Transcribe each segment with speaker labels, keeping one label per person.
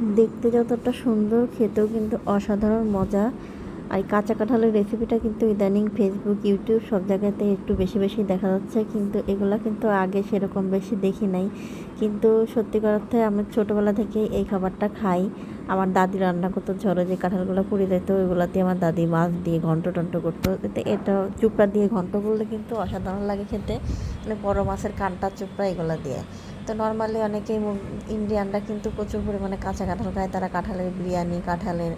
Speaker 1: দেখতে যতটা সুন্দর, খেতেও কিন্তু অসাধারণ মজা। আর কাঁচা কাঁঠালের রেসিপিটা কিন্তু ইদানিং ফেসবুক ইউটিউব সব জায়গাতে একটু বেশি বেশি দেখা যাচ্ছে। কিন্তু এগুলা কিন্তু আগে সেরকম বেশি দেখি নাই। কিন্তু সত্যি অর্থে আমি ছোটোবেলা থেকে এই খাবারটা খাই। আমার দাদি রান্না করতো ঝড়ে যে কাঁঠালগুলো পুড়ে যেত ওইগুলাতে আমার দাদি মাছ দিয়ে ঘন্ট টন্ট করতো। এতে এটা চুপড়া দিয়ে ঘন্ট করলে কিন্তু অসাধারণ লাগে খেতে। মানে বড় মাছের কানটা চুপড়া এগুলো দিয়ে। তো নর্মালি অনেকেই ইন্ডিয়ানরা কিন্তু প্রচুর পরিমাণে কাঁচা কাঁঠাল খায়। তারা কাঁঠালের বিরিয়ানি, কাঁঠালের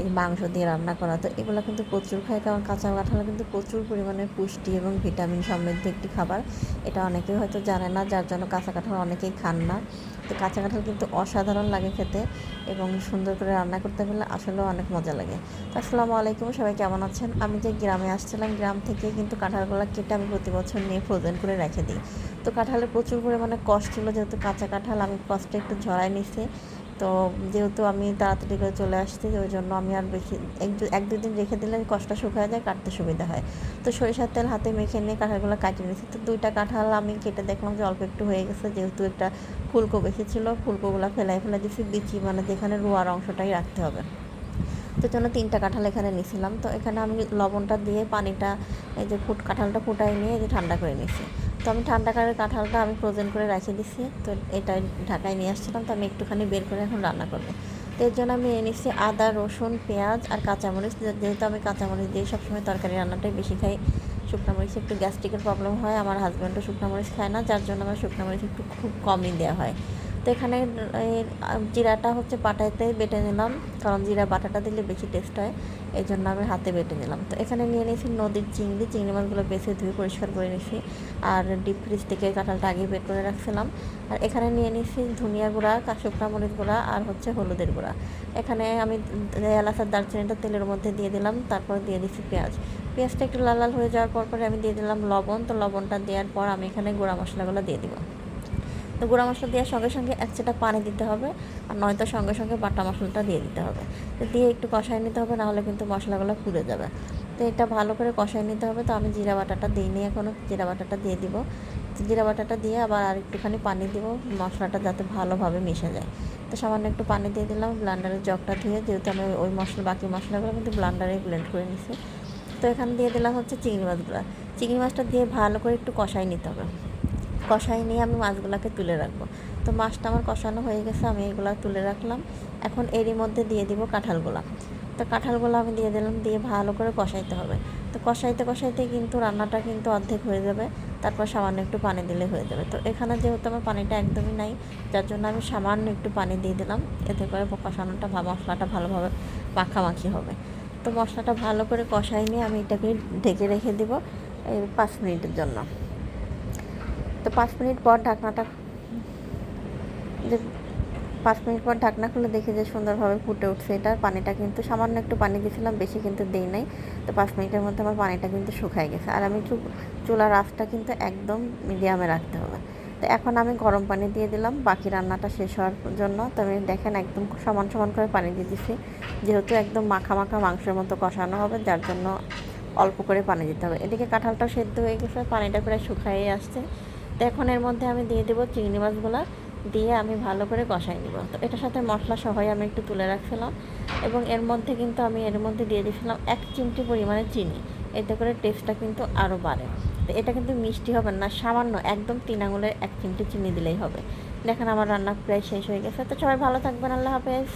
Speaker 1: এই মাংস দিয়ে রান্না করা। তো এগুলো কিন্তু প্রচুর খায়, কারণ কাঁচা কাঁঠাল কিন্তু প্রচুর পরিমাণে পুষ্টি এবং ভিটামিন সমৃদ্ধ একটি খাবার। এটা অনেকেই হয়তো জানে না, যার জন্য কাঁচা কাঁঠাল অনেকেই খান না। তো কাঁচা কাঁঠাল কিন্তু অসাধারণ লাগে খেতে এবং সুন্দর করে রান্না করতে পারলে আসলেও অনেক মজা লাগে। তো আসসালামু আলাইকুম, সবাই কেমন আছেন? আমি যে গ্রামে আসছিলাম, গ্রাম থেকে কিন্তু কাঁঠালগুলো কেটে আমি প্রতি বছর নিয়ে ফ্রোজেন করে রেখে দিই। তো কাঁঠালের প্রচুর পরিমাণে কষ্ট ছিল যেহেতু কাঁচা কাঁঠাল আমি কষ্টে একটু ঝরাই নিছি। তো যেহেতু আমি তাড়াতাড়ি করে চলে আসছি, ওই জন্য আমি আর বেশি এক দুদিন রেখে দিলে কষ্টটা শুকায় যায়, কাটতে সুবিধা হয়। তো সরিষার তেল হাতে মেখে নিয়ে কাঁঠালগুলো কাটিয়ে নিয়েছি। তো দুইটা কাঁঠাল আমি কেটে দেখলাম যে অল্প একটু হয়ে গেছে, যেহেতু একটা ফুলকো বেশি ছিল, ফুলকোগুলো ফেলাই ফেলাই দিয়েছি, বিচি মানে যেখানে রোয়ার অংশটাই রাখতে হবে। তো জন্য তিনটা কাঁঠাল এখানে নিয়েছিলাম। তো এখানে আমি লবণটা দিয়ে পানিটা, এই যে ফুট কাঁঠালটা ফুটাই নিয়ে যে ঠান্ডা করে নিয়েছি। তো আমি ঠান্ডা কালের কাঁঠালটা আমি ফ্রোজেন করে রেখে দিছি। তো এটা ঢাকায় নিয়ে আসছিলাম, তো আমি একটুখানি বের করে এখন রান্না করব। তো এর জন্য আমি এনেছি আদা, রসুন, পেঁয়াজ আর কাঁচামরিচ। যেহেতু আমি কাঁচামরিচ দিয়ে সবসময় তরকারি রান্নাটাই বেশি খাই, শুকনো মরিচ একটু গ্যাস্ট্রিকের প্রবলেম হয়, আমার হাজব্যান্ডও শুকনো মরিচ খায় না, যার জন্য আমার শুকনো মরিচ একটু খুব কমই দেওয়া হয়। তো এখানে জিরাটা হচ্ছে পাটাইতে বেটে নিলাম। কারণ জিরা বাটাটা দিলে বেশি টেস্ট হয়। এই জন্য আমি হাতে বেটে নিলাম। তো এখানে নিয়ে নিয়েছি নদীর চিংড়ি। চিংড়ি মাছগুলো বেছে ধুয়ে পরিষ্কার করে নিয়েছি। আর ডিপ ফ্রিজ থেকে কাঁঠালটা আগে বের করে রাখছিলাম। আর এখানে নিয়ে নিয়েছি ধনিয়া গুঁড়া শুকনা মরিচ গুঁড়া আর হচ্ছে হলুদের গুঁড়া। এখানে আমি এলাচার দারচিনিটা তেলের মধ্যে দিয়ে দিলাম। তারপর দিয়ে দিচ্ছি পেঁয়াজ। পেঁয়াজটা একটু লাল লাল হয়ে যাওয়ার পর পরে আমি দিয়ে দিলাম লবণ। তো লবণটা দেওয়ার পর আমি এখানে গুঁড়া মশলাগুলো দিয়ে দিব। তো গুঁড়া মশলা দেওয়ার সঙ্গে সঙ্গে এক চেটা পানি দিতে হবে আর নয়তো সঙ্গে সঙ্গে বাটা মশলাটা দিয়ে দিতে হবে। তো দিয়ে একটু কষাই নিতে হবে, নাহলে কিন্তু মশলাগুলো পুড়ে যাবে। তো এটা ভালো করে কষাই নিতে হবে। তো আমি জিরা বাটাটা দিইনি এখনও জিরা বাটাটা দিয়ে দিব। জিরা বাটাটা দিয়ে আবার আর একটুখানি পানি দিব, মশলাটা যাতে ভালোভাবে মিশে যায়। তো সামান্য একটু পানি দিয়ে দিলাম, ব্লান্ডারের জগটা ধুয়ে, যেহেতু আমি ওই মশলা, বাকি মশলাগুলো কিন্তু ব্লান্ডারে ব্লেন্ড করে নিছি। তো এখানে দিয়ে দিলাম হচ্ছে চিংড়ি মাছগুলো। চিংড়ি মাছটা দিয়ে ভালো করে একটু কষাই নিতে হবে। কষাই নিয়ে আমি মাছগুলোকে তুলে রাখব। তো মাছটা আমার কষানো হয়ে গেছে, আমি এগুলো তুলে রাখলাম। এখন এরই মধ্যে দিয়ে দিব কাঁঠালগুলো। তো কাঁঠালগুলো আমি দিয়ে দিলাম, দিয়ে ভালো করে কষাইতে হবে। তো কষাইতে কষাইতে কিন্তু রান্নাটা কিন্তু অর্ধেক হয়ে যাবে, তারপর সামান্য একটু পানি দিলে হয়ে যাবে। তো এখানে যেহেতু আমার পানিটা একদমই নাই, যার জন্য আমি সামান্য একটু পানি দিয়ে দিলাম। এতে করে কষানোটা মশলাটা ভালোভাবে মাখামাখি হবে। তো মশলাটা ভালো করে কষাই নিয়ে আমি এটাকে ঢেকে রেখে দেবো এই পাঁচ মিনিটের জন্য। পাঁচ মিনিট পর ঢাকনাটা যে পাঁচ মিনিট পর ঢাকনা খুলে দেখি যে সুন্দরভাবে ফুটে উঠছে এটা। পানিটা কিন্তু সামান্য একটু পানি দিয়েছিলাম, বেশি কিন্তু দেই নাই। তো পাঁচ মিনিটের মধ্যে আমার পানিটা কিন্তু শুকায় গেছে। আর আমি চুলার আঁচটা কিন্তু একদম মিডিয়ামে রাখতে হবে। তো এখন আমি গরম পানি দিয়ে দিলাম, বাকি রান্নাটা শেষ হওয়ার জন্য। তো আমি দেখেন একদম সমান সমান করে পানি দিয়ে দিচ্ছি যেহেতু একদম মাখা মাখা মাংসের মতো কষানো হবে, যার জন্য অল্প করে পানি দিতে হবে। এদিকে কাঁঠালটা সেদ্ধ হয়ে গেছে, পানিটা প্রায় শুকাই আসছে। তো এখন এর মধ্যে আমি দিয়ে দেবো চিংড়ি মাছগুলো, দিয়ে আমি ভালো করে কষাই নিব। তো এটার সাথে মশলা সহই আমি একটু তুলে রাখছিলাম এবং এর মধ্যে কিন্তু আমি এর মধ্যে দিয়ে দিয়েছিলাম এক চিমটি পরিমাণে চিনি। এতে করে টেস্টটা কিন্তু আরও বাড়ে। তো এটা কিন্তু মিষ্টি হবে না, সামান্য একদম তিন আঙুলের এক চিমটি চিনি দিলেই হবে। দেখেন আমার রান্না প্রায় শেষ হয়ে গেছে। তো সবাই ভালো থাকবেন, আল্লাহ হাফেজ।